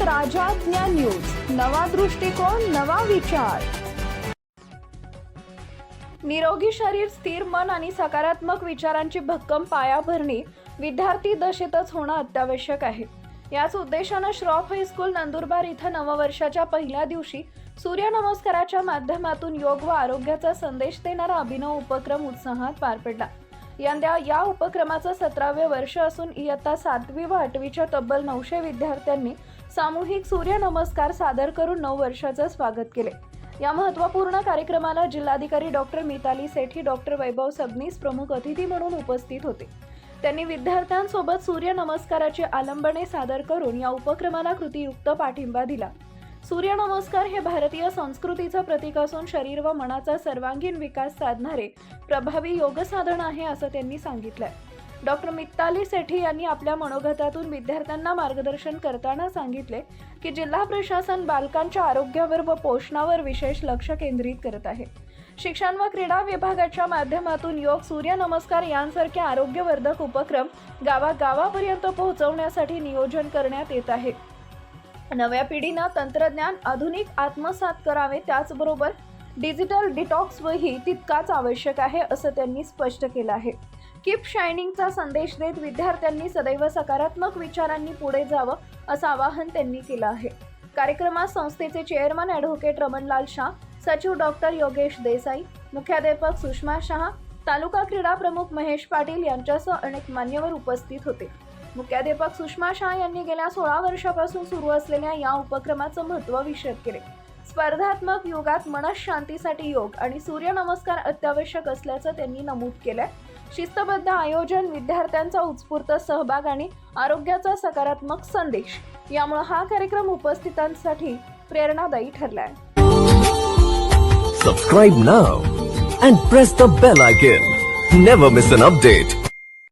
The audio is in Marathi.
ताज्या न्यूज. नवा दृष्टिकोन नवा विचार. निरोगी शरीर स्थिर मन आणि सकारात्मक विचारांची भक्कम पायाभरणी विद्यार्थी दशेतच होणं अत्यावश्यक आहे. याच उद्देशानं श्रॉफ हायस्कूल नंदुरबार इथं नववर्षाच्या पहिल्या दिवशी सूर्यनमस्काराच्या माध्यमातून योग व आरोग्याचा संदेश देणारा अभिनव उपक्रम उत्साहात पार पडला. यंदा या उपक्रमाचं सतरावे वर्ष असून इयत्ता सातवी व आठवीच्या तब्बल नऊशे विद्यार्थ्यांनी सामूहिक सूर्यनमस्कार सादर करून नऊ वर्षाचं स्वागत केले. या महत्त्वपूर्ण कार्यक्रमाला जिल्हाधिकारी डॉक्टर मिताली सेठी डॉक्टर वैभव सबनीस प्रमुख अतिथी म्हणून उपस्थित होते. त्यांनी विद्यार्थ्यांसोबत सूर्यनमस्काराची आलंबने सादर करून या उपक्रमाला कृतीयुक्त पाठिंबा दिला. सूर्यनमस्कार हे भारतीय संस्कृतीचं प्रतीक असून शरीर व मनाचा सर्वांगीण विकास साधणारे प्रभावी योग साधन आहे असं त्यांनी सांगितलंय. डॉक्टर मित्ताली सेठी यांनी आपल्या मनोगतातून विद्यार्थ्यांना मार्गदर्शन करताना सांगितले की जिल्हा प्रशासन बालकांच्या आरोग्यावर व पोषणावर विशेष लक्ष केंद्रित करत आहे. शिक्षण व क्रीडा विभागाच्या माध्यमातून योग सूर्यनमस्कार यांसारखे आरोग्यवर्धक उपक्रम गावागावापर्यंत पोहोचवण्यासाठी नियोजन करण्यात येत आहे. नव्या पिढीनं तंत्रज्ञान आधुनिक आत्मसात करावे त्याचबरोबर डिजिटल डिटॉक्सही तितकाच आवश्यक आहे असं त्यांनी स्पष्ट केलं आहे. कीप शायनिंगचा संदेश देत विद्यार्थ्यांनी सदैव सकारात्मक विचारांनी पुढे जावं असं आवाहन त्यांनी केलं आहे. कार्यक्रमात संस्थेचे चेअरमन ॲडव्होकेट रमणलाल शाह सचिव डॉक्टर योगेश देसाई मुख्याध्यापक सुषमा शहा तालुका क्रीडा प्रमुख महेश पाटील यांच्यासह अनेक मान्यवर उपस्थित होते. मुख्याध्यापक सुषमा शाह यांनी गेल्या सोळा वर्षापासून सुरू असलेल्या या उपक्रमाचं महत्त्व विशद केले. स्पर्धात्मक युगात मनशांतीसाठी योग आणि सूर्यनमस्कार अत्यावश्यक असल्याचं त्यांनी नमूद केलंय. शिस्तबद्ध आयोजन विद्यार्थ्यांचा उत्स्फूर्त सहभाग आणि आरोग्याचा सकारात्मक संदेश यामुळे हा कार्यक्रम उपस्थितांसाठी प्रेरणादायी ठरलाय. Subscribe now and press the bell icon never miss an update